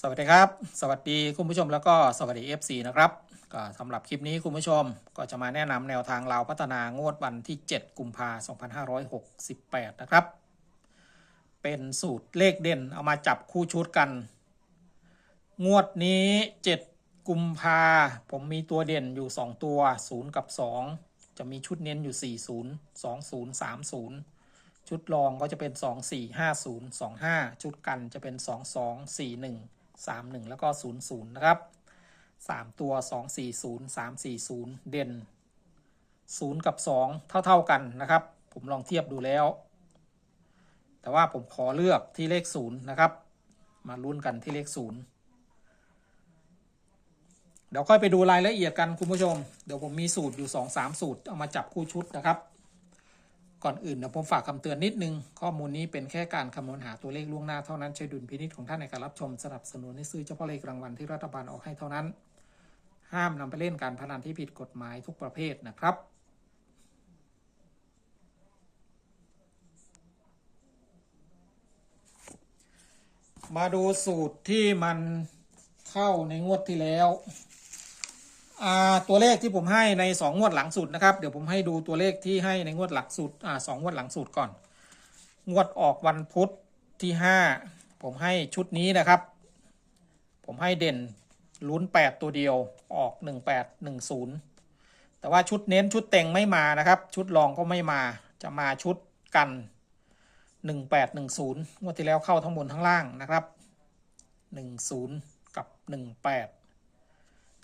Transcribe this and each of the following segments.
สวัสดีครับ สวัสดีคุณผู้ชมแล้วก็สวัสดี FC นะครับก็สำหรับคลิปนี้คุณผู้ชมก็จะมาแนะนำแนวทางเราพัฒนางวดวันที่ 7 กุมภาพันธ์2568 นะครับ เป็นสูตรเลขเด่นเอามาจับคู่ชุดกัน งวดนี้ 7 กุมภาผมมีตัวเด่นอยู่ 2 ตัว 0 กับ 2 จะมีชุดเน้นอยู่ 40 20 30ชุดรองก็จะเป็น 2 4 5 0 2 5 ชุดกันจะเป็น 2 2 4 1 3 1 แล้วก็ 0 0 นะครับ 3 ตัว 2 4 0 3 4 0 เด่น 0 กับ 2 เท่า ๆ กันนะครับ ผมลองเทียบดูแล้ว แต่ว่าผมขอเลือกที่เลข 0 นะครับ มาลุ้นกันที่เลข 0 เดี๋ยวค่อยไปดูรายละเอียดกันคุณผู้ชม เดี๋ยวผมมีสูตรอยู่ 2-3 สูตร เอามาจับคู่ชุดนะครับ ก่อนอื่นเดี๋ยวผมฝากคำเตือนนิดนึง ข้อมูลนี้เป็นแค่การคำนวณหาตัวเลขล่วงหน้าเท่านั้นใช้ดุลพินิจของท่านในการรับชมสนับสนุนให้ซื้อเฉพาะเลขรางวัลที่รัฐบาลออกให้เท่านั้น ห้ามนำไปเล่นการพนันที่ผิดกฎหมายทุกประเภทนะครับมาดูสูตรที่มันเข้าในงวดที่แล้ว ตัวเลขที่ผมให้ในสองงวดหลังสุดนะครับ เดี๋ยวผมให้ดูตัวเลขที่ให้ในงวดหลังสุดอ่าสองงวดหลังสุดก่อน งวดออกวันพุธที่ห้าผมให้ชุดนี้นะครับ ผมให้เด่นลุ้นแปดตัวเดียวออกหนึ่งแปดหนึ่งศูนย์แต่ว่าชุดเน้นชุดเต็งไม่มานะครับ ชุดรองก็ไม่มาจะมาชุดกันหนึ่งแปดหนึ่งศูนย์งวดที่แล้วเข้าทั้งบนทั้งล่างนะครับหนึ่งศูนย์กับหนึ่งแปด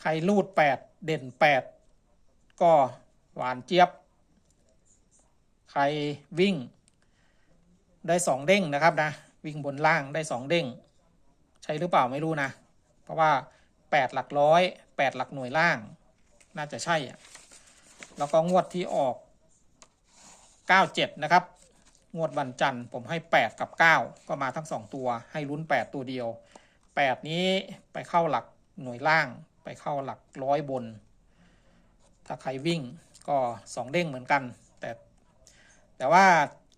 ใครรูด8เด่น8ก็หวานเจี๊ยบ ใครวิ่ง ได้2เด้งนะครับนะ วิ่งบนล่างได้2เด้ง ใช่หรือเปล่าไม่รู้นะ เพราะว่า8หลักร้อย8หลักหน่วยล่าง น่าจะใช่อะแล้วก็งวดที่ออก97นะครับงวดวันจันทร์ผมให้ 8 กับ 9 ก็มาทั้ง 2 ตัว ให้ลุ้น 8 ตัวเดียว 8 นี้ไปเข้าหลักหน่วยล่าง ไปเข้าหลักร้อยบน ถ้าใครวิ่งก็สองเด้งเหมือนกัน แต่ แต่ว่า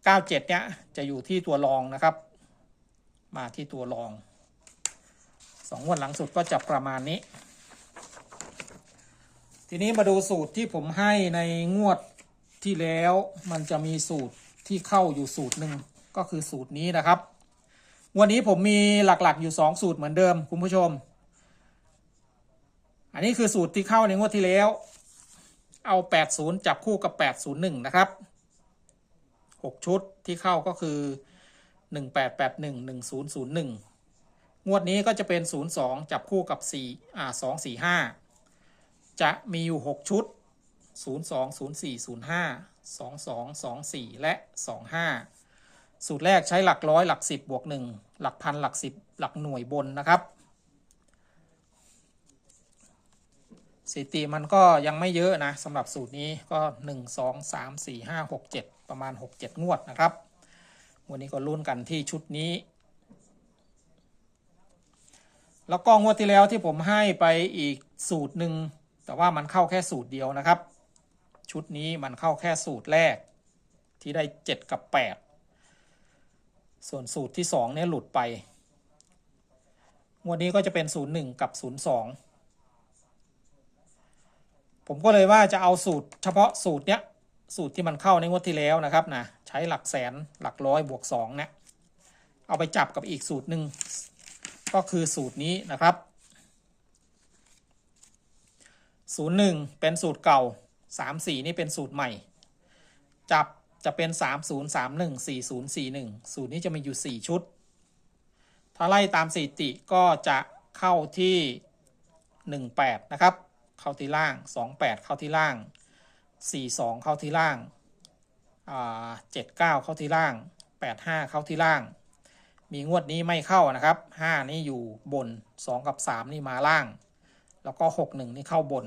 97 เนี้ยจะอยู่ที่ตัวรองนะครับ มาที่ตัวรองสองงวดหลังสุดก็จะประมาณนี้ ทีนี้มาดูสูตรที่ผมให้ในงวดที่แล้วมันจะมีสูตรที่เข้าอยู่สูตรหนึ่งก็คือสูตรนี้นะครับ วันนี้ผมมีหลักๆอยู่ 2 สูตรเหมือนเดิมคุณผู้ชม อันนี้คือสูตรที่เข้าในงวดที่แล้ว เอา 80 จับคู่กับ 801 นะครับ 6 ชุดที่เข้าก็คือ 1881 1001 งวดนี้ก็จะเป็น 02 จับคู่กับ4อ่า245 จะมีอยู่ 6 ชุด 02 04 05 22 24 และ 25 สูตรแรกใช้หลักร้อยหลัก 10 บวก 1 หลักพันหลัก 10 หลักหน่วยบนนะครับ สถิติมันก็ยังไม่เยอะนะสำหรับสูตรนี้ก็ 1 2 3 4 5 6 7 ประมาณ 6 7 งวดนะครับ วันนี้ก็ลุ้นกันที่ชุดนี้ แล้วก็งวดที่แล้วที่ผมให้ไปอีกสูตรหนึ่งแต่ว่ามันเข้าแค่สูตรเดียวนะครับ ชุดนี้มันเข้าแค่สูตรแรกที่ได้ 7 กับ 8 ส่วนสูตรที่ 2 เนี่ยหลุดไป งวดนี้ก็จะเป็น 01 กับ 02 ผมก็เลยว่าจะเอาสูตรเฉพาะสูตรเนี้ยสูตรที่มันเข้าในงวดที่แล้วนะครับนะใช้หลักแสนหลักร้อยบวกสองเนี่ยเอาไปจับกับอีกสูตรหนึ่งก็คือสูตรนี้นะครับศูนย์หนึ่งเป็นสูตรเก่าสามสี่นี่เป็นสูตรใหม่ จับจะเป็นสามศูนย์สามหนึ่งสี่ศูนย์สี่หนึ่งสูตรนี้จะมีอยู่สี่ชุด ถ้าไล่ตามสถิติก็จะเข้าที่หนึ่งแปดนะครับ เข้าที่ล่าง 28 เข้าที่ล่าง 42 เข้าที่ล่างอ่า79 เข้าที่ล่าง 85 เข้าที่ล่าง มีงวดนี้ไม่เข้านะครับ 5 นี่อยู่บน 2 กับ 3 นี่มาล่าง แล้วก็ 6 1 นี่เข้าบน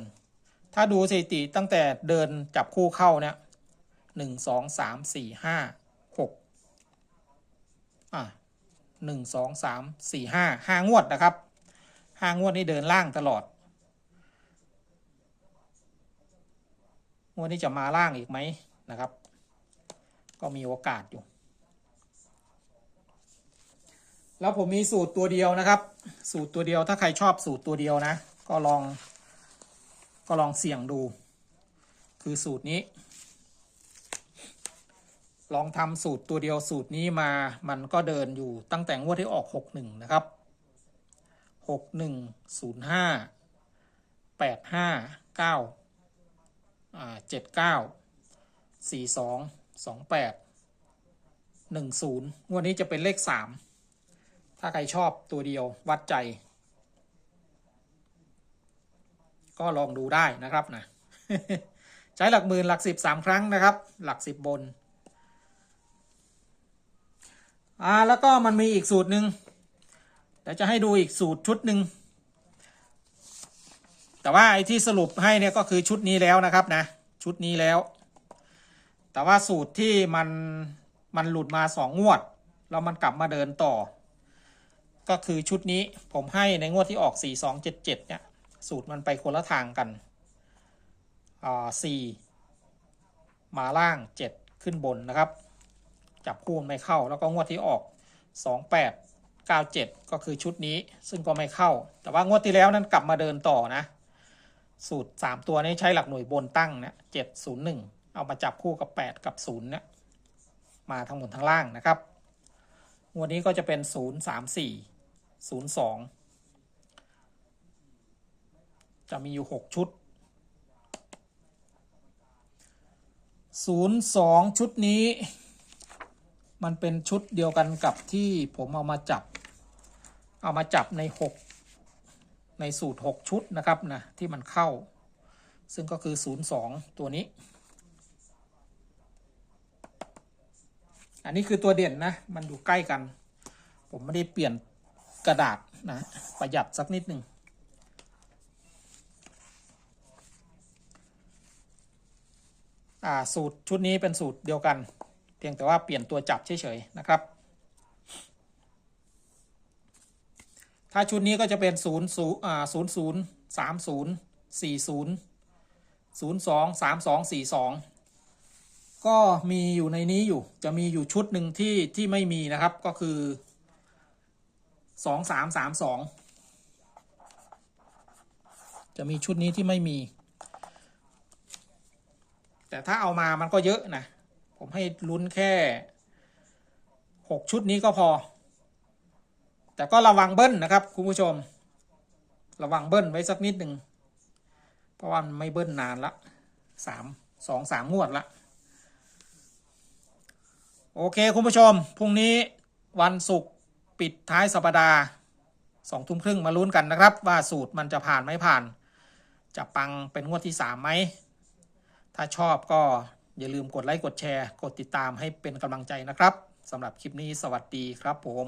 ถ้าดูสถิติตั้งแต่เดินจับคู่เข้าเนี่ย1 2 3 4 5 6อะ1 2 3 4 5 5 งวดนะครับ 5 งวดนี้เดินล่างตลอด งวดนี้จะมาล่างอีกไหมนะครับ ก็มีโอกาสอยู่ แล้วผมมีสูตรตัวเดียวนะครับ สูตรตัวเดียวถ้าใครชอบสูตรตัวเดียวนะ ก็ลอง ก็ลองเสี่ยงดู คือสูตรนี้ ลองทำสูตรตัวเดียวสูตรนี้มา มันก็เดินอยู่ตั้งแต่งวดที่ออก 61 นะครับ 6105 85 9 เก้าอ่าเจ็ดเก้าสี่สองสองแปดหนึ่งศูนย์งวดนี้จะเป็นเลขสามถ้าใครชอบตัวเดียววัดใจ ก็ลองดูได้นะครับนะใช้หลักหมื่นหลักสิบสามครั้งนะครับ หลักสิบบนอ่าแล้วก็มันมีอีกสูตรหนึ่งเดี๋ยวจะให้ดูอีกสูตรชุดหนึ่ง แต่ว่าไอ้ที่สรุปให้เนี่ยก็คือชุดนี้แล้วนะครับนะ ชุดนี้แล้ว แต่ว่าสูตรที่มันมันหลุดมาสองงวดแล้วมันกลับมาเดินต่อ ก็คือชุดนี้ผมให้ในงวดที่ออก 4277 เนี่ย สูตรมันไปคนละทางกันอ่า4มาล่าง 7 ขึ้นบนนะครับ จับคู่ไม่เข้าแล้วก็งวดที่ออก 28 97 ก็คือชุดนี้ซึ่งก็ไม่เข้า แต่ว่างวดที่แล้วนั้นกลับมาเดินต่อนะ สูตร 3 ตัวนี้ใช้หลักหน่วยบนตั้งเนี่ย701เอามาจับคู่กับ 8 กับ0เนี่ยมาทั้งหมดทั้งล่างนะครับงวดนี้ก็จะเป็น 0 3 4 0 2 จะมีอยู่ 6 ชุด 02 ชุดนี้ มันเป็นชุดเดียวกันกับที่ผมเอามาจับ เอามาจับใน 6 ในสูตร 6 ชุดนะครับนะที่มันเข้า ซึ่งก็คือ 02 ตัวนี้ อันนี้คือตัวเด่นนะ มันอยู่ใกล้กัน ผมไม่ได้เปลี่ยนกระดาษนะประหยัดสักนิดหนึ่งอ่าสูตรชุดนี้เป็นสูตรเดียวกัน เพียงแต่ว่าเปลี่ยนตัวจับเฉยๆนะครับ ถ้าชุดนี้ก็จะเป็น0 0อ่า0 0 3 0 4 0 0 2 3 2 4 2ก็มีอยู่ในนี้อยู่จะมีอยู่ชุดหนึ่งที่ที่ไม่มีนะครับก็คือสองสามสามสองจะมีชุดนี้ที่ไม่มี แต่ถ้าเอามามันก็เยอะนะ ผมให้ลุ้นแค่หกชุดนี้ก็พอ แต่ก็ระวังเบิ้ลนะครับคุณผู้ชม ระวังเบิ้ลไว้สักนิดหนึ่งเพราะว่ามันไม่เบิ้ลนานละสามสองสามงวดละโอเคคุณผู้ชมพรุ่งนี้วันศุกร์ปิดท้ายสัปดาห์สองทุ่มครึ่งมาลุ้นกันนะครับ ว่าสูตรมันจะผ่านไม่ผ่าน จะปังเป็นงวดที่สามไหมถ้าชอบก็อย่าลืมกดไลค์กดแชร์ กดติดตามให้เป็นกำลังใจนะครับสำหรับคลิปนี้สวัสดีครับผม